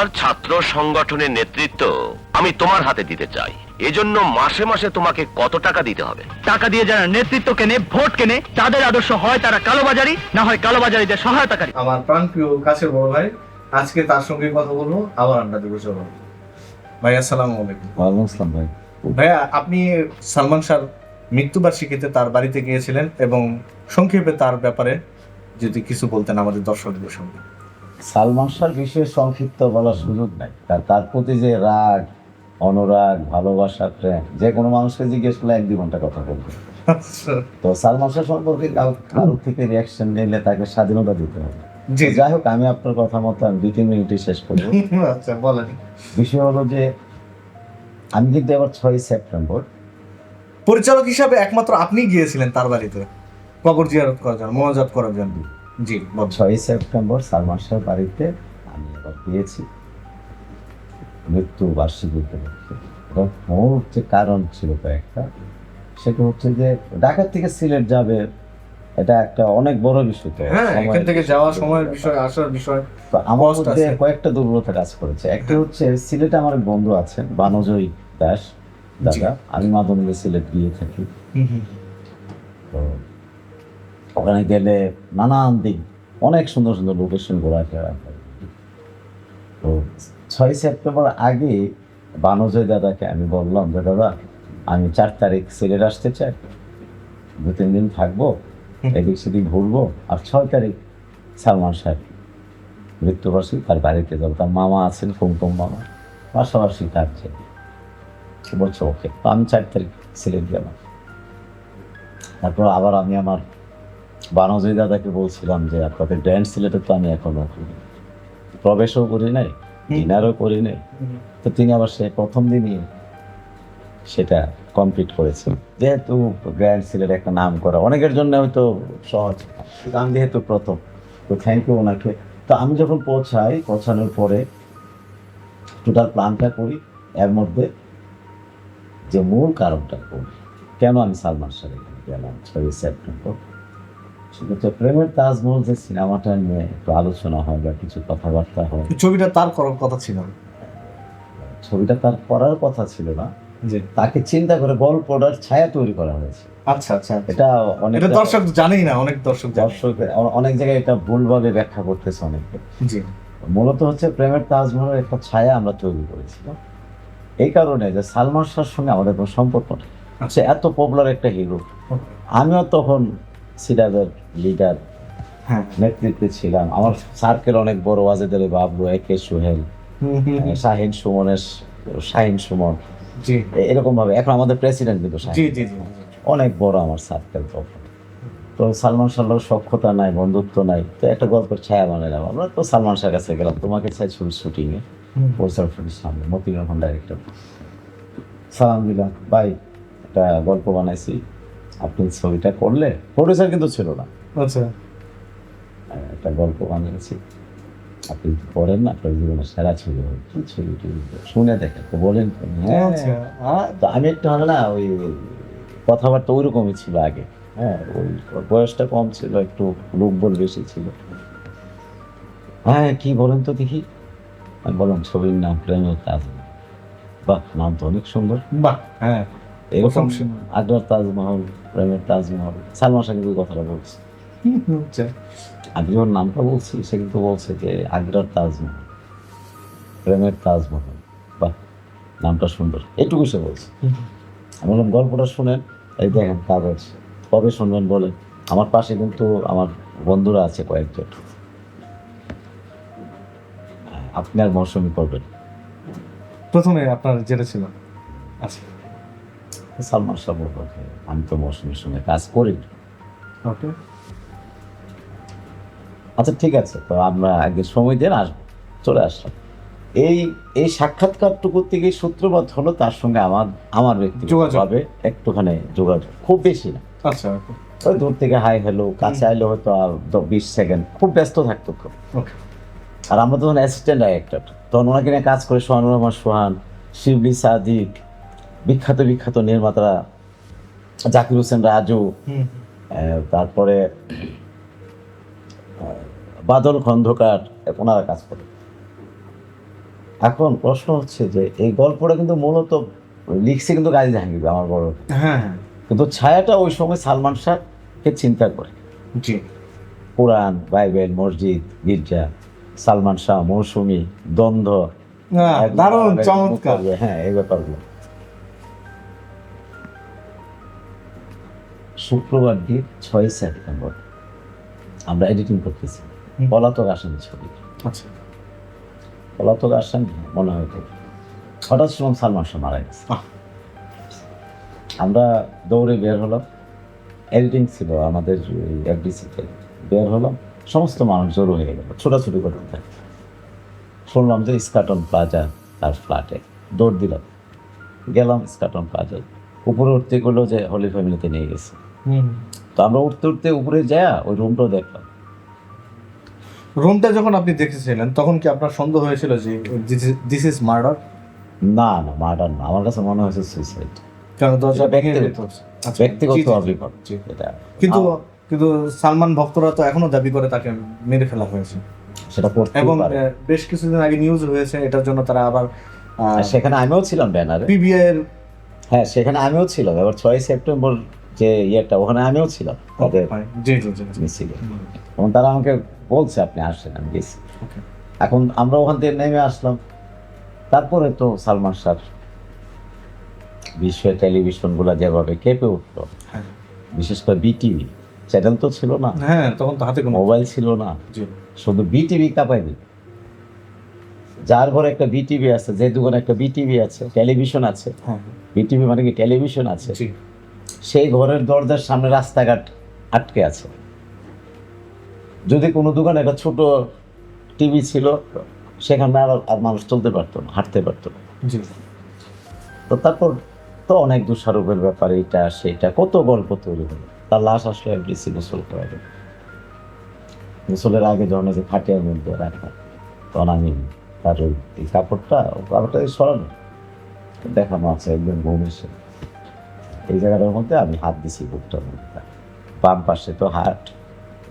আমার ছাত্র সংগঠনের নেতৃত্ব আমি তোমার হাতে দিতে চাই। এজন্য মাসে মাসে তোমাকে কত টাকা দিতে হবে? টাকা দিয়ে যারা নেতৃত্ব কেনে ভোট কেনে তাদের আদর্শ হয় তারা কালোবাজারি না হয় কালোবাজারিদের সহায়তাকারী। আমার প্রাণপ্রিয় কাছের বড় ভাই আজকে তার সঙ্গে কথা বলব আবার আড্ডা দেবো চলো ভাই। আসসালামু আলাইকুম। ওয়ালাইকুম আসসালাম ভাই। ভাইয়া আপনি সালমান শাহর মৃত্যুবার্ষিকীতে তার বাড়িতে গিয়েছিলেন এবং সংক্ষেপে তার ব্যাপারে যদি কিছু বলতেন আমাদের দর্শকদের সঙ্গে সালমান শাহর বিষয়ে সংক্ষিপ্ত বলার সুযোগ নাই। তার তার প্রতি যে রাগ অনুরাগ ভালোবাসা প্রেম যে কোনো মানুষকে জিজ্ঞেস করলে এক দুই ঘণ্টা কথা বলবে। তো সালমান শাহ সম্পর্কে কারো- কারোর থেকে রিয়াকশন নিলে তাকে স্বাধীনতা দিতে হবে। জি যাই হোক আমি আপনার কথা মতো দুই তিন মিনিটে শেষ করব। আচ্ছা বলেন। বিষয় হলো যে আমি কিন্তু এবার ছয় সেপ্টেম্বর। পরিচালক হিসাবে একমাত্র আপনি গিয়েছিলেন তার বাড়িতে। কবর জিয়ারত করার জন্য মোনাজাত করার জন্য। জি ছয় সেপ্টেম্বর সালমান শাহর বাড়িতে আমি এবার গিয়েছি। মৃত্যু বার্ষিকী উপলক্ষে। এবং মূল কারণ ছিল কয়েকটা সেটা হচ্ছে যে ঢাকা থেকে সিলেট যাবে এটা একটা অনেক বড় বিষয় তো। হ্যাঁ এখান থেকে যাওয়ার সময়ের বিষয় আসার বিষয় আমার মধ্যে। কয়েকটা দুর্বলতা কাজ করেছে। একটা হচ্ছে সিলেটে আমার এক বন্ধু আছেন বানজয়ী দাস। দাদা আমি মাধবীকে সিলেট গিয়ে থাকি। তো ওখানে গেলে নানান দিক অনেক সুন্দর সুন্দর লোকেশন ঘোরাফেরা হয়। তো ছয় সেপ্টেম্বর আগে বানজয় দাদাকে আমি বললাম যে দাদা আমি চার তারিখ সিলেট আসতে চাই। দু তিন দিন থাকব এদিক সেদিক ঘুরবো আর ছয় তারিখ সালমান সাহেব মৃত্যুবার্ষিকী তার বাড়িতে যাব। তার মামা আছেন কুমকুম মামা। পাশাপাশি থাকছে বলছে ওকে তো আমি চার তারিখ সিলেট গেলাম। তারপর আবার আমি আমার বানজয় দাদাকে বলছিলাম যে আপনাদের গ্র্যান্ড সিলেটে তো আমি এখনও প্রবেশও করি নাই ডিনারও করি নাই তো তিনি আবার সে প্রথম দিনই সেটা কমপ্লিট করেছেন। যেহেতু গ্র্যান্ড সিলেট একটা নাম করা অনেকের জন্য হয়তো সহজ। আমি যেহেতু প্রথম তো থ্যাংক ইউ ওনাকে। তো আমি যখন পৌঁছাই পৌঁছানোর পরে টোটাল প্ল্যানটা করি এর মধ্যে যে মূল কারণটা করি। কেন আমি সালমান শাহ গেলাম? ছয়ই সেপ্টেম্বর। সেটা প্রেমের তাজমহল যে সিনেমাটা নিয়ে একটু আলোচনা হয় বা কিছু কথাবার্তা হয়। ছবিটা তার করার কথা ছিল। ছবিটা তার করার কথা ছিল না। জি। তাকে চিন্তা করে গল্পটার ছায়া তৈরি করা হয়েছে। আচ্ছা আচ্ছা এটা অনেক দর্শক জানেই না অনেক দর্শক দর্শক অনেক জায়গায় এটা ভুলভাবে ব্যাখ্যা করতেছে অনেকে। জি। মূলত হচ্ছে প্রেমের তাজমহলের একটা ছায়া আমরা তৈরি করেছিলাম। এই কারণে যে সালমান শাহর সঙ্গে আমাদের কোনো সম্পর্ক নেই। সে এত পপুলার একটা হিরো আমিও তখন সিরাজের লিডার হ্যাঁ। নেতৃত্বে ছিলাম। আমার সার্কেল অনেক বড় ওয়াজেদের বাবলু একে সোহেল শাহিন সুমনের শাহিন সুমন। এরকম ভাবে এখন আমাদের প্রেসিডেন্ট কিন্তু অনেক বড় আমার সার্কেল তখন। তো সালমান শাহর সক্ষতা নাই বন্ধুত্ব নাই তো একটা গল্পের ছায়া বানালাম আমরা তো সালমান শাহ কাছে গেলাম তোমাকে চাই ছবি শুটিংয়ে পরিচাল ফিল্মের সামনে মতিউর রহমান ডাইরেক্টর সালাম দিলাম ভাই একটা গল্প বানাইছি। আপনি ছবিটা করলে প্রডিউসার কিন্তু ছিল না। আচ্ছা। একটা গল্প বানিয়েছি। আপনি যদি করেন না আপনার জীবনের সেরা ছবি হবে কি ছবি শুনে দেখে তো বলেন তো, হ্যাঁ। আচ্ছা। তো আমি একটু হলো না ওই কথাবার্তা ওইরকমই ছিল আগে। হ্যাঁ ওই বয়সটা কম ছিল একটু লোকবল বেশি ছিল। হ্যাঁ কি বলেন তো দেখি। আমি বললাম ছবির নাম প্রেমের তাজমহল বাহ নাম তো অনেক সুন্দর। বাহ হ্যাঁ। এরকম। আগ্রার তাজমহল প্রেমের তাজমহল। সালমান শাহ কিন্তু কথাটা বলছে। আচ্ছা। আমি যখন নামটা বলছি সে কিন্তু বলছে যে আগ্রার তাজমহল প্রেমের তাজমহল। বাহ নামটা সুন্দর। এটুকু সে বলছে। আমি বললাম গল্পটা শুনেন। এই দেখেন কাগজ। কবে শুনবেন বলেন আমার পাশে কিন্তু আমার বন্ধুরা আছে কয়েকজন। আপনি আর মৌসুমি করবেন। প্রথমে আপনার যেটা ছিল আচ্ছা। সালমান শাহ বলব আমি তো মৌসুমির সঙ্গে কাজ করি। ওকে। আচ্ছা ঠিক আছে তো আমরা আগে সময় দেন আসব চলে আসলাম। এই এই সাক্ষাৎকারটুকু থেকে সূত্রপাত হলো তার সঙ্গে আমার আমার ব্যক্তিগতভাবে একটুখানি যোগাযোগ খুব বেশি না। আচ্ছা ওই দূর থেকে হাই হ্যালো কাছে আইলে হয়তো বিশ সেকেন্ড খুব ব্যস্ত থাকতো খুব। আর আমরা তখন অ্যাসিস্ট্যান্ট ডাইরেক্টর তখন ওনাকে নিয়ে কাজ করে সোহানুর রহমান সোহান শিবলি সাদিক বিখ্যাত বিখ্যাত নির্মাতারা জাকির হোসেন রাজু তারপরে বাদল খন্দকার ওনারা কাজ করে এখন প্রশ্ন হচ্ছে যে এই গল্পটা কিন্তু মূলত লিখছে কিন্তু গাজী জাহাঙ্গীর আমার বড় হ্যাঁ হ্যাঁ। কিন্তু ছায়াটা ওই সময় সালমান শাহকে চিন্তা করে। জি। কোরআন বাইবেল মসজিদ গির্জা সালমান শাহ মৌসুমী দ্বন্দ্ব। দারুণ চমৎকার। হ্যাঁ এই ব্যাপারগুলো। শুক্রবার দিন ছয় সেপ্টেম্বর আমরা এডিটিং করতেছি। পলাতক আসামি ছবি। আচ্ছা। পলাতক আসামি মনে হয় হঠাৎ শুনলাম সালমান শাহ মারা গেছে। আমরা দৌড়ে বের হলাম। এডিটিং ছিল আমাদের এফডিসিতে বের হলাম। সমস্ত মানুষ জড়ো হয়ে গেল। ছোটাছুটি করতে থাকে। শুনলাম যে স্কাটন প্লাজা তার ফ্ল্যাটে দৌড় দিলাম। গেলাম স্কাটন প্লাজায় উপরে উঠতে গেলো যে হোলি ফ্যামিলিতে নিয়ে গেছে। তো আমরা উঠতে উঠতে উপরে যায়া ওই রুমটাও দেখলাম। রুমটা যখন আপনি দেখেছিলেন তখন কি আপনার সন্দেহ হয়েছিল যে দিস ইজ মার্ডার না না মার্ডার না। আমার কাছে মনে হয়েছে সুইসাইড কারণ দরজা ভেঙে ব্যক্তিগত। আচ্ছা। অভিজ্ঞতা এটা। কিন্তু কিন্তু সালমান ভক্তরা তো এখনও দাবি করে তাকে মেরে ফেলা হয়েছে। সেটা করতে এবং বেশ কিছুদিন আগে নিউজ হয়েছে এটার জন্য তারা আবার সেখানে আমিও ছিলাম ব্যানারে পিবিআই এর হ্যাঁ সেখানে আমিও ছিলাম। এবার ছয় সেপ্টেম্বর যে ইয়েটা ওখানে আমিও ছিলাম তাদের। মিছিলে। এবং তারা আমাকে বলছে আপনি আসেন আমি গেছি। এখন আমরা ওখান থেকে নেমে আসলাম। তারপরে তো সালমান শাহ বিশ্বের টেলিভিশনগুলো যেভাবে কেঁপে উঠল হ্যাঁ। বিশেষ করে বিটিভি চ্যানেল তো ছিল না। হ্যাঁ তখন তো হাতে কোনো মোবাইল ছিল না। শুধু বিটিভি কাঁপাই দিল যার ঘরে একটা বিটিভি আছে যে দোকানে একটা বিটিভি আছে টেলিভিশন আছে। হ্যাঁ। বিটিভি মানে কি টেলিভিশন আছে। সেই ঘরের দরজার সামনে রাস্তাঘাট আটকে আছে। যদি কোনো দোকানে একটা ছোট টিভি ছিল সেখানে আর আর মানুষ চলতে পারতো না হাঁটতে পারতো না। তো তারপর তো অনেক দোষারোপের ব্যাপার এটা সেটা কত গল্প তৈরি হলো। তার লাশ আসলে এফডিসি গোসল করা গেল গোসলের আগে যখন যে খাটিয়ার মধ্যে রাখা তখন আমি তার ওই কাপড়টা কাপড়টা সরানো দেখানো আছে একদম ঘুম এসে এই জায়গাটার মধ্যে আমি হাত দিছি বুকটার মধ্যে। বাম পাশে তো হাট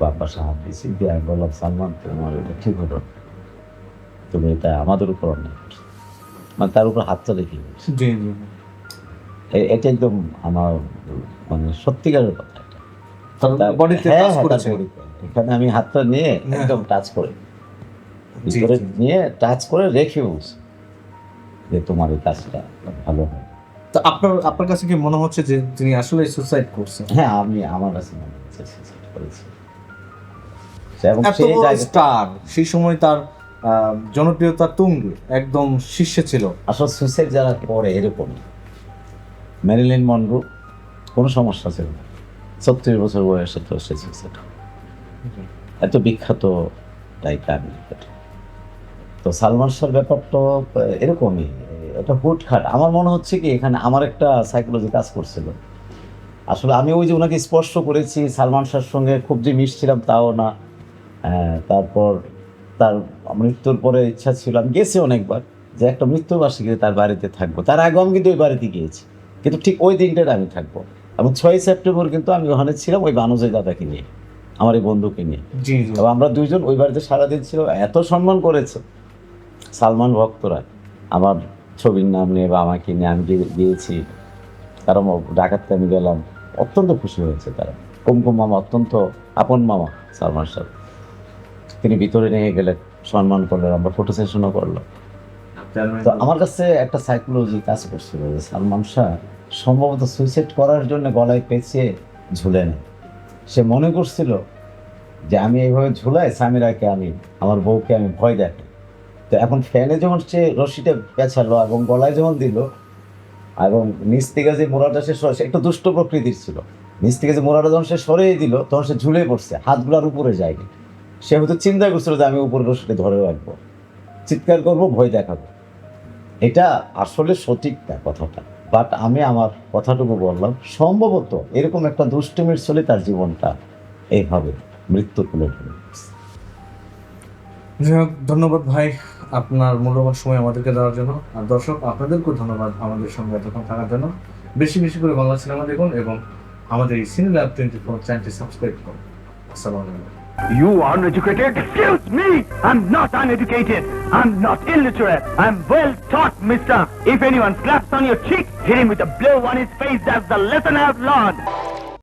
বাম পাশে হাত দিছি দিয়ে আমি বললাম সালমান তোমার এটা ঠিক হলো তুমি এটা আমাদের উপর অন্যায় করছ। মানে তার উপর হাতটা জি এটা একদম আমার মানে সত্যিকারের কথা হ্যাঁ, হ্যাঁ। এখানে আমি হাতটা নিয়ে হ্যাঁ। একদম টাচ করে ভিতরে নিয়ে টাচ করে রেখে বলছি যে তোমার এই কাজটা ভালো হয় তো আপনার আপনার কাছে কি মনে হচ্ছে যে তিনি আসলে সুসাইড করছেন? হ্যাঁ আমি আমার কাছে মনে হচ্ছে suicide করেছি। স্টার সেই সময় তার জনপ্রিয়তা তুঙ্গে একদম শীর্ষে ছিল। আসলে সুইসাইড যারা করে এরকম ম্যারিলিন মনরো কোনো সমস্যা ছিল না। ছত্রিশ বছর বয়সে তো সে সুইসাইড এত বিখ্যাত গায়িকা আমি তো সালমান শাহর ব্যাপারটা এরকমই। এটা হুটখাট আমার মনে হচ্ছে কি এখানে আমার একটা সাইকোলজি কাজ করছিল। আসলে আমি ওই যে ওনাকে স্পর্শ করেছি সালমান শাহর সঙ্গে খুব যে মিশছিলাম তাও না। হ্যাঁ, তারপর তার মৃত্যুর পরে ইচ্ছা ছিল আমি গেছি অনেকবার যে একটা মৃত্যুবার্ষিকীতে তার বাড়িতে থাকব। তার আগেও আমি কিন্তু ওই বাড়িতে গিয়েছি কিন্তু ঠিক ওই দিনটাতে আমি থাকব। এবং ছয় সেপ্টেম্বর কিন্তু আমি ওখানে ছিলাম ওই বানুজয় দাদাকে নিয়ে আমার এই বন্ধুকে নিয়ে। এবং আমরা দুইজন ওই বাড়িতে সারাদিন ছিল এত সম্মান করেছে সালমান ভক্তরা আমার ছবির নাম নিয়ে বা আমাকে নিয়ে আমি গিয়ে- গিয়েছি তারা ঢাকাতে আমি গেলাম। অত্যন্ত খুশি হয়েছে তারা। কুমকুম মামা অত্যন্ত আপন মামা সালমান শাহ তিনি ভিতরে নিয়ে গেলেন সম্মান করলেন আমরা ফটো সেশনও করল তো আমার কাছে একটা সাইকোলজি কাজ করছিল যে সালমান শাহ সম্ভবত সুইসাইড করার জন্য গলায় পেঁচিয়ে ঝুলে নেয় সে মনে করছিল যে আমি এইভাবে ঝুলাই সামিরাকে আমি আমার বউকে আমি ভয় দেখাই। তো এখন ফ্যানে যখন সে রশিটা পেঁচালো এবং গলায় যখন দিল, এবং নিচ থেকে যে মোড়াটা সে সে একটু দুষ্ট প্রকৃতির ছিল। নিচ থেকে যে মোড়াটা যখন সে সরিয়ে দিল, তখন সে ঝুলে পড়ছে হাতগুলার উপরে যায়নি। সে হয়তো চিন্তা করছিল যে আমি উপরে রশিটা ধরে রাখব। চিৎকার করব, ভয় দেখাবো। এটা আসলে সঠিক না কথাটা বাট আমি আমার কথাটুকু বললাম, সম্ভবত এরকম একটা দুষ্টুমির চলে তার জীবনটা এইভাবে মৃত্যু তুলে ধরে হোক, ধন্যবাদ ভাই আপনার মূল্যবান সময় আমাদেরকে দেওয়ার জন্য আর দর্শক আপনাদেরকেও ধন্যবাদ আমাদের সঙ্গে এতক্ষণ থাকার জন্য বেশি বেশি করে বাংলা সিনেমা দেখুন এবং আমাদের এই সিনেমা টোয়েন্টি ফোর চ্যানেলটি সাবস্ক্রাইব করুন আসসালামু আলাইকুম You are uneducated? Excuse me! I'm not uneducated. I'm not illiterate. I'm well taught, mister. If anyone slaps on your cheek, hit him with a blow on his face. That's the lesson I've learned.